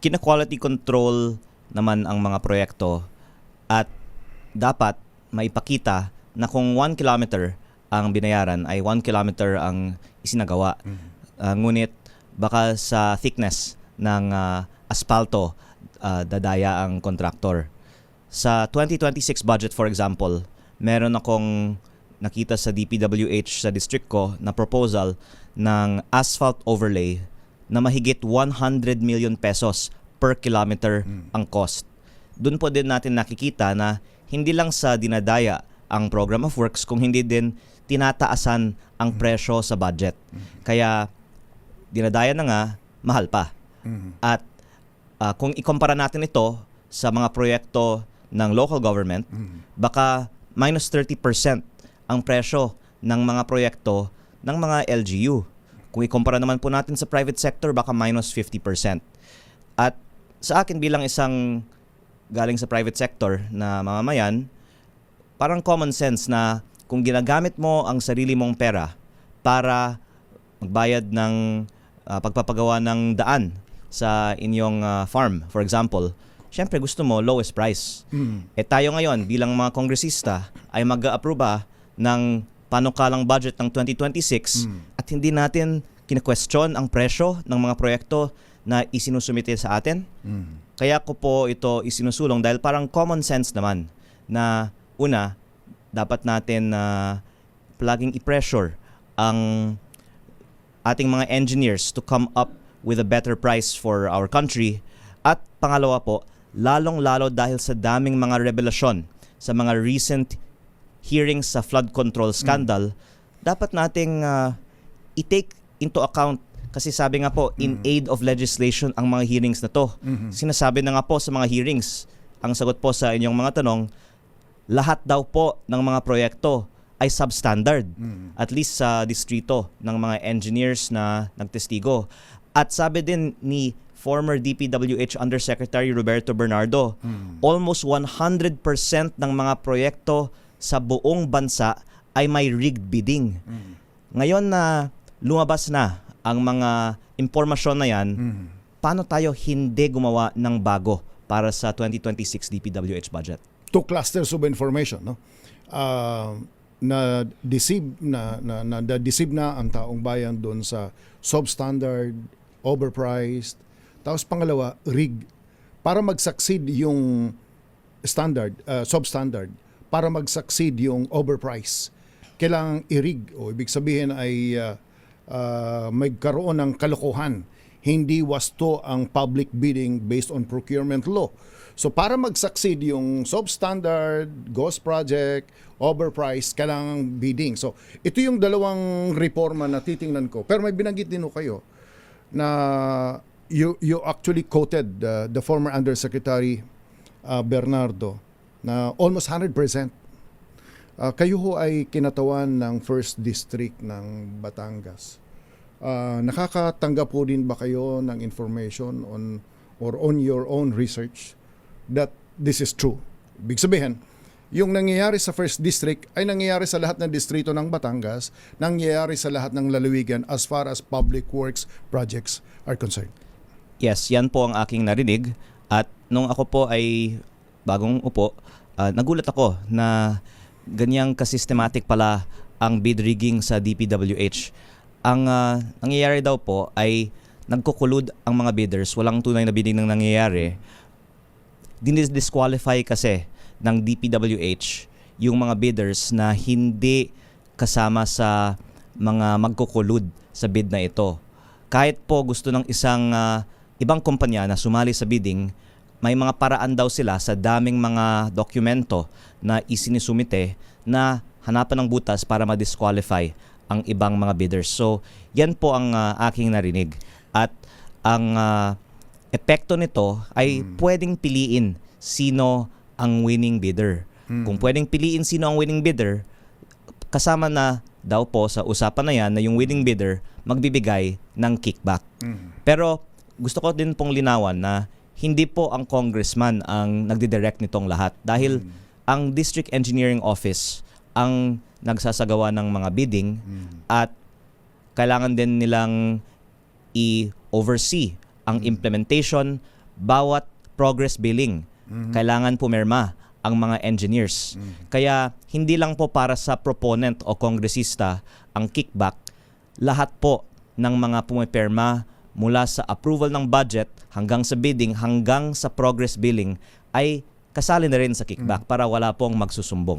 kina-quality control naman ang mga proyekto at dapat maipakita na kung 1 kilometer ang binayaran ay 1 kilometer ang isinagawa. Ah, ngunit baka sa thickness ng ah, asfalto ah, dadaya ang kontraktor. Sa 2026 budget for example, meron akong nakita sa DPWH sa district ko na proposal ng asphalt overlay na mahigit 100 million pesos per kilometer ang cost. Doon po din natin nakikita na hindi lang sa dinadaya ang program of works kung hindi din tinataasan ang presyo sa budget. Kaya dinadaya na nga, mahal pa. At ah, kung ikumpara natin ito sa mga proyekto ng local government, baka minus 30% ang presyo ng mga proyekto ng mga LGU. Kung ikumpara naman po natin sa private sector, baka minus 50%. At sa akin bilang isang galing sa private sector na mamamayan, parang common sense na kung ginagamit mo ang sarili mong pera para magbayad ng ah, pagpapagawa ng daan sa inyong ah, farm, for example, syempre gusto mo lowest price. Eh tayo ngayon bilang mga kongresista ay mag-a-approve ng panukalang budget ng 2026 hindi natin kine-question ang presyo ng mga proyekto na isinusumite sa atin. Kaya ko po ito isinusulong dahil parang common sense naman na una, dapat natin na palaging i-pressure ang ating mga engineers to come up with a better price for our country. At pangalawa po, lalong-lalo dahil sa daming mga revelasyon sa mga recent hearings sa flood control scandal, dapat nating ah, i-take into account kasi sabi nga po, in aid of legislation ang mga hearings na to. Sinasabi na nga po sa mga hearings, ang sagot po sa inyong mga tanong, lahat daw po ng mga proyekto ay substandard. At least sa distrito ng mga engineers na nagtestigo. At sabi din ni former DPWH Undersecretary Roberto Bernardo, almost 100% ng mga proyekto sa buong bansa ay may rigged bidding. Ngayon na lumabas na ang mga impormasyon na yan, paano tayo hindi gumawa ng bago para sa 2026 DPWH budget? two clusters of information no? Ah, na deceive na na, na, na deceive na ang taong bayan doon sa substandard overpriced. Tapos pangalawa rig. Para mag-succeed yung standard uh, substandard para mag-succeed yung overprice kailangang i-rig. O ibig sabihin ay uh, uh, magkaroon ng kalokohan hindi wasto ang public bidding based on procurement law So para mag-succeed yung substandard, ghost project, overpriced, kailangan bidding. So ito yung dalawang reforma na titingnan ko. Pero may binanggit din kayo na you, you actually quoted uh, the former Undersecretary uh, Bernardo na almost 100%. Uh, kayo ho ay kinatawan ng First District ng Batangas. Uh, nakakatanggap po din ba kayo ng information on or on your own research that this is true. Big sabihin, yung nangyayari sa first district ay nangyayari sa lahat ng distrito ng Batangas, nangyayari sa lahat ng lalawigan as far as public works projects are concerned. Yes, yan po ang aking narinig. At nung ako po ay bagong upo, ah, nagulat ako na ganyang kasystematic pala ang bid rigging sa DPWH. Ang ah, nangyayari daw po ay nagkukulud ang mga bidders, walang tunay na bidding nang nangyayari. Dinisqualify kasi ng DPWH yung mga bidders na hindi kasama sa mga magkukulud sa bid na ito. Kahit po gusto ng isang ah, ibang kumpanya na sumali sa bidding, may mga paraan daw sila sa daming mga dokumento na isinisumite na hanapan ng butas para ma-disqualify ang ibang mga bidders. So, yan po ang ah, aking narinig. At ang ah, epekto nito ay pwedeng piliin sino ang winning bidder. Kung pwedeng piliin sino ang winning bidder, kasama na daw po sa usapan na yan na yung winning bidder magbibigay ng kickback. Pero gusto ko din pong linawan na hindi po ang congressman ang nagdidirect nitong lahat. Dahil ang district engineering office ang nagsasagawa ng mga bidding at kailangan din nilang i-oversee ang implementation. Bawat progress billing, kailangan pumirma ang mga engineers. Kaya hindi lang po para sa proponent o kongresista ang kickback, lahat po ng mga pumipirma mula sa approval ng budget hanggang sa bidding hanggang sa progress billing ay kasali na rin sa kickback para wala pong magsusumbong.